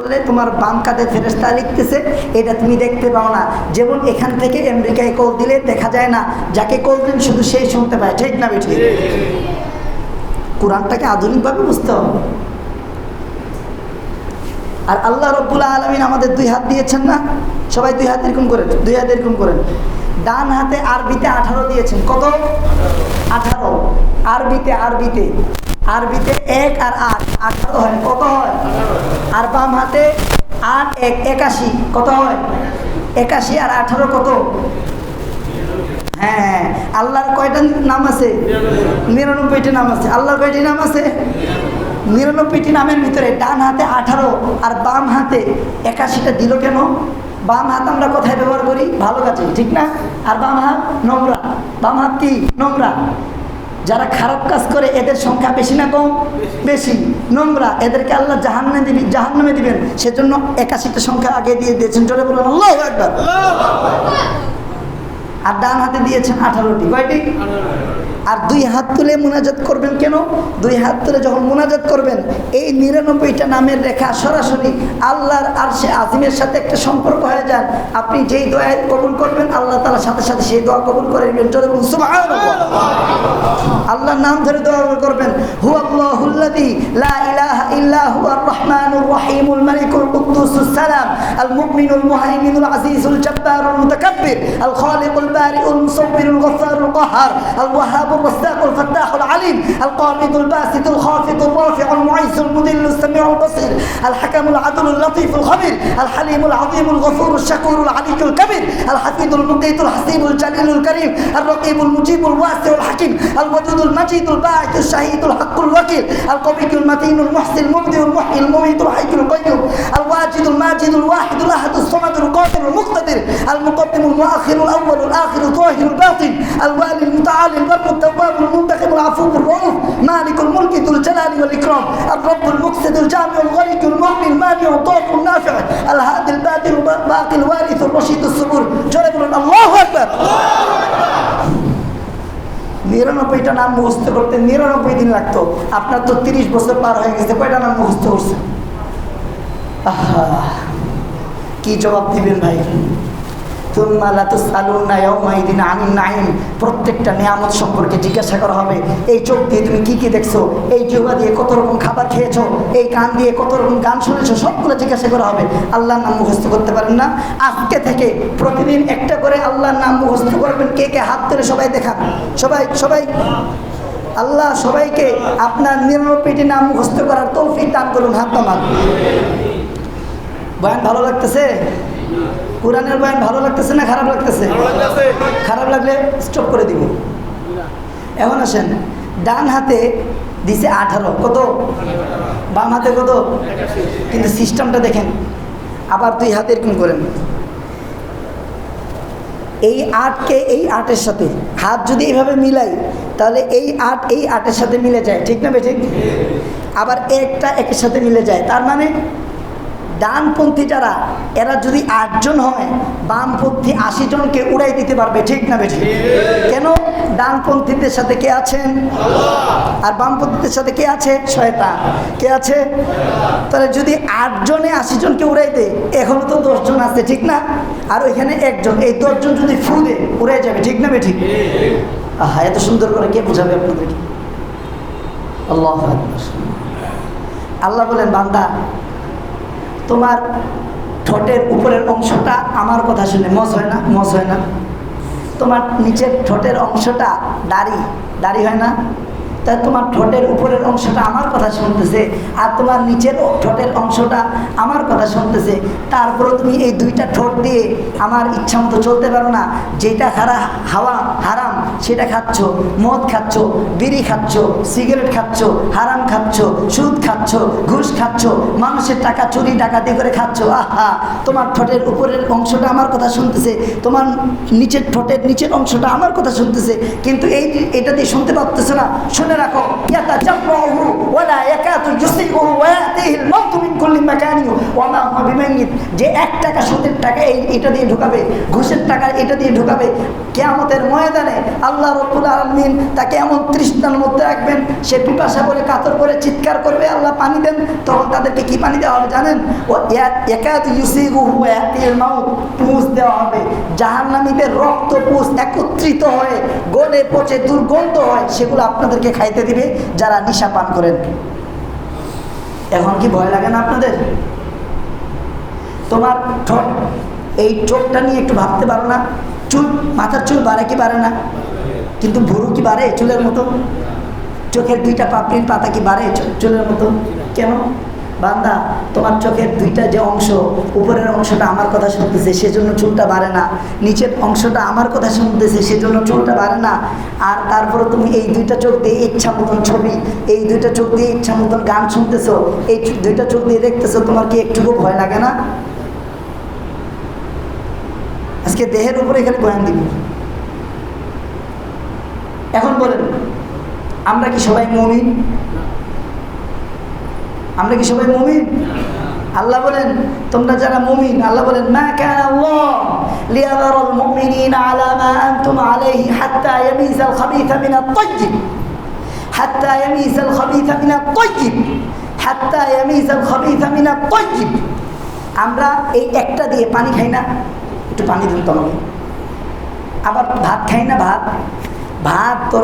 করলে তোমার বাম কাঁধে ফেরেস্তা লিখতেছে, এটা তুমি দেখতে পাও না। যেমন এখান থেকে আমেরিকায় কল দিলে দেখা যায় না, যাকে কল দিন শুধু সেই শুনতে পায়। ঠিক না বেঠিক? কোরআনটাকে আধুনিকভাবে বুঝতে হবে। আর আল্লাহ রব্বুল আলমিন আমাদের দুই হাত দিয়েছেন না? সবাই দুই হাত এরকম করেন, দুই হাত এরকম করেন। ডান হাতে আরবিতে আঠারো দিয়েছেন। কত? আঠারো। আরবিতে আরবিতে। আরবিতে এক আর আট। আঠারো হয়? কত হয়? আর বাম হাতে আট, এক, একাশি। কত হয়? একাশি আর আঠারো কত? হ্যাঁ। আল্লাহর কয়টা নাম আছে? নিরানব্বইটি নাম আছে। আল্লাহর কয়টি নাম আছে? নিরানব্বইটি নামের ভিতরে ডান হাতে আঠারো আর বাম হাতে একাশিটা দিল কেন? বাম হাত আমরা কোথায় ব্যবহার করি? ভালো কাজে, ঠিক না? আর বাম হাত নোংরা। বাম হাত কি? নোংরা। যারা খারাপ কাজ করে, এদের সংখ্যা বেশি না কম? বেশি। নোংরা, এদেরকে আল্লাহ জাহান্নামে দিবি, জাহান্নামে দিবেন। সেজন্য একাশিটা সংখ্যা আগে দিয়ে দিয়েছেন। চলে বলুন, আল্লাহ একবার আর ডান হাতে দিয়েছেন আঠারোটি। কয়টি? আর দুই হাত তুলে মোনাজাত করবেন কেন? দুই হাত তুলে যখন মোনাজাত করবেন, এই নিরানব্বইটা নামের রেখা সরাসরি আল্লাহর আর সে আজিমের সাথে একটা সম্পর্ক হয়ে যান আপনি যেই দোয়া কবুল করবেন, আল্লাহ তালার সাথে সাথে সেই দোয়া কবুল করে নেবেন। চলে বলুন। আল্লাহর নাম ধরে দোয়া করবেন হু আল্লাহুল্লাযী লা ইলাহা ইল্লা হুয়ার রহমানুর রহিমুল মালিকুল কুদ্দুসুস সালাম আল মুমিনুল মুহাইমিনুল আজিজুল জব্বারুল মুতাকাব্বির আল খালিকুল বারিউল المصور الغفار القهار الوهاب الرزاق الفتاح العليم القابض الباسط الخافض الرافع المعز المذل السميع البصير الحكم العدل اللطيف الخبير الحليم العظيم الغفور الشكور العلي الكبير الحفيد المقيت الحسيب الجليل الكريم الرقيب المجيب الواسع الحكيم الودود المجيد الباعث الشهيد الحق الوكيل القوي المتين المحسن المبدئ المحيي المميت الحي القيوم الواجد الماجد الواحد الاحد الصمد القادر المقتدر المقدم المؤخر الاول الاخر الظاهر الباطن الوالي المتعالي البر التواب المنتقم العفو الرؤوف مالك الملك ذو الجلال والاكرام الرب المقصد الجامع الغني المغني المانع الضار النافع الهادي البادر الباقي الوارث الرشيد الصبور جرب الله اكبر নিরানব্বইটা নাম মুখস্থ করতে নিরানব্বই দিন লাগতো আপনার তো তিরিশ বছর পার হয়ে গেছে কয়টা নাম মুখস্থ করছে আহা, কি জবাব দিবেন ভাই? প্রত্যেকটা নিয়ামত সম্পর্কে জিজ্ঞাসা করা হবে। এই চোখ দিয়ে তুমি কি কি দেখছ? এই জিহ্বা দিয়ে কত রকম খাবার খেয়েছো? এই কান দিয়ে কত রকম গান শুনেছো? সবগুলো জিজ্ঞাসা করা হবে। আল্লাহর নাম মুখস্থ করতে পারেন না। আজকে থেকে প্রতিদিন একটা করে আল্লাহর নাম মুখস্থ করবেন। কে কে হাত ধরে সবাই দেখান। সবাই সবাই। আল্লাহ সবাইকে আপনার নিরানব্বইটি নাম মুখস্থ করার তৌফিক দান করুন। হাত নামান। বয়ান ভালো লাগতেছে? কোরআনের বয়ান ভালো লাগতেছে না খারাপ লাগতেছে? খারাপ লাগলে স্টপ করে দিব। এখন আসেন ডান হাতে দিছে আঠারো কত? বাম হাতে কত? কিন্তু সিস্টেমটা দেখেন আবার দুই হাতে এরকম করেন। এই আটকে এই আটের সাথে হাত যদি এইভাবে মিলাই তাহলে এই আট এই আটের সাথে মিলে যায় ঠিক না বেঠিক? আবার একটা একের সাথে মিলে যায় তার মানে ডানপন্থী যারা, এরা যদি আটজন হয়, বামপন্থী আশি জনকে উড়াই দিতে পারবে, ঠিক না বেঠিক? কেন? ডানপন্থীদের সাথে কে আছেন? আর বামপন্থীদের সাথে কে আছে? শয়তান। কে আছে? তাহলে যদি আটজনে আশি জনকে উড়াই দেয়, এখনও তো দশজন আছে, ঠিক না? আর ওইখানে একজন, এই দশজন যদি ফু দেয় উড়ে যাবে, ঠিক না বেঠিক? আহা, এত সুন্দর করে কে বোঝাবে আপনাদেরকে? আল্লাহ আল্লাহ বলেন, বান্দা তোমার ঠোঁটের উপরের অংশটা আমার কথা শুনে মজ হয় না, মজ হয় না। তোমার নিচের ঠোঁটের অংশটা দাড়ি দাড়ি হয় না। তাই তোমার ঠোঁটের উপরের অংশটা আমার কথা শুনতেছে, আর তোমার নিচের ঠোঁটের অংশটা আমার কথা শুনতেছে। তারপরে তুমি এই দুইটা ঠোঁট দিয়ে আমার ইচ্ছা মতো চলতে পারো না। যেটা খারা হাওয়া হারাম, সেটা খাচ্ছ, মদ খাচ্ছ, বিড়ি খাচ্ছ, সিগারেট খাচ্ছ, হারাম খাচ্ছ, সুদ খাচ্ছ, ঘুষ খাচ্ছ, মানুষের টাকা চুরি ডাকাতি করে খাচ্ছ, আহা! তোমার ঠোঁটের উপরের অংশটা আমার কথা শুনতেছে, তোমার নিচের ঠোঁটের নিচের অংশটা আমার কথা শুনতেছে, কিন্তু এই, এটা দিয়ে শুনতে পারতেছে না। শুনে শুনে রাখো ইয়াতাজাররাহু ওয়ালা ইয়াকাতু ইউসিগুহু ওয়া ইয়াতিহি আল-মাউত মিন কুল্লি মাকানি ওয়া মা হুয়া বিমাইয়িত, যে এক টাকা সুদের টাকা এই এটা দিয়ে ঢুকাবে, ঘুষের টাকা এটা দিয়ে ঢুকাবে, কিয়ামতের ময়দানে আল্লাহ রাব্বুল আলামিন তাকে এমন তৃষ্ণার মধ্যে রাখবেন, সে পিপাসা করে, কাতর করে, চিৎকার করবে, আল্লাহ পানি দেন, তখন তাদেরকে কি পানি দেওয়া হবে জানেন? ও একাত ইউসিগুহু ওয়া ইয়াতিহি আল-মাউত পুষ দেওয়া হবে, জাহান্নামীদের রক্ত পুষ একত্রিত হয়ে, গলে পচে দুর্গন্ধ হয়, সেগুলো আপনাদেরকে খাইতে দিবে, যারা নিশা পান করেন। এখন কি ভয় লাগে না আপনাদের? তোমার ঠোঁট, এই ঠোঁটটা নিয়ে একটু ভাবতে পারো না। চুল, মাথার চুল বাড়ে কি বাড়ে না? কিন্তু ভুরু কি বাড়ে চুলের মতো? চোখের দুইটা পাপড়ির পাতা কি বাড়ে চুলের মতো? কেন? বান্দা, তোমার চোখের দুইটা যে অংশ, উপরের অংশটা আমার কথা শুনতেছে, সেজন্য চুলটা বাড়ে না। নিচের অংশটা আমার কথা শুনতেছে, সেজন্য চুলটা বাড়ে না। আর তারপরে তুমি এই দুইটা চোখ দিয়ে ইচ্ছা মতন ছবি, এই দুইটা চোখ দিয়ে ইচ্ছা মতন গান শুনতেছো, এই দুইটা চোখ দিয়ে দেখতেছো, তোমার কি একটুকু ভয় লাগে না? আজকে দেহের উপরে এখানে বয়ান দিব। এখন বলেন, আমরা কি সবাই মমিন? আমরা কি সবাই মমিন? আল্লাহ বলেন, তোমরা যারা মুমিন, আল্লাহ বলেন, মা কান আল্লাহ লিয়াযারাল মুমিনিনা আলা মা আনতুম আলাইহি হাত্তা ইয়ামিজাল খাবিথা মিনাত তাইয়্যিব। হাত্তা ইয়ামিজাল খাবিথা মিনাত তাইয়্যিব। হাত্তা ইয়ামিজাল খাবিথা মিনাত তাইয়্যিব। আমরা এই একটা দিয়ে পানি খাই না, একটু পানি দিন তোমাকে আবার ভাত খাই না ভাত? ভাত তোর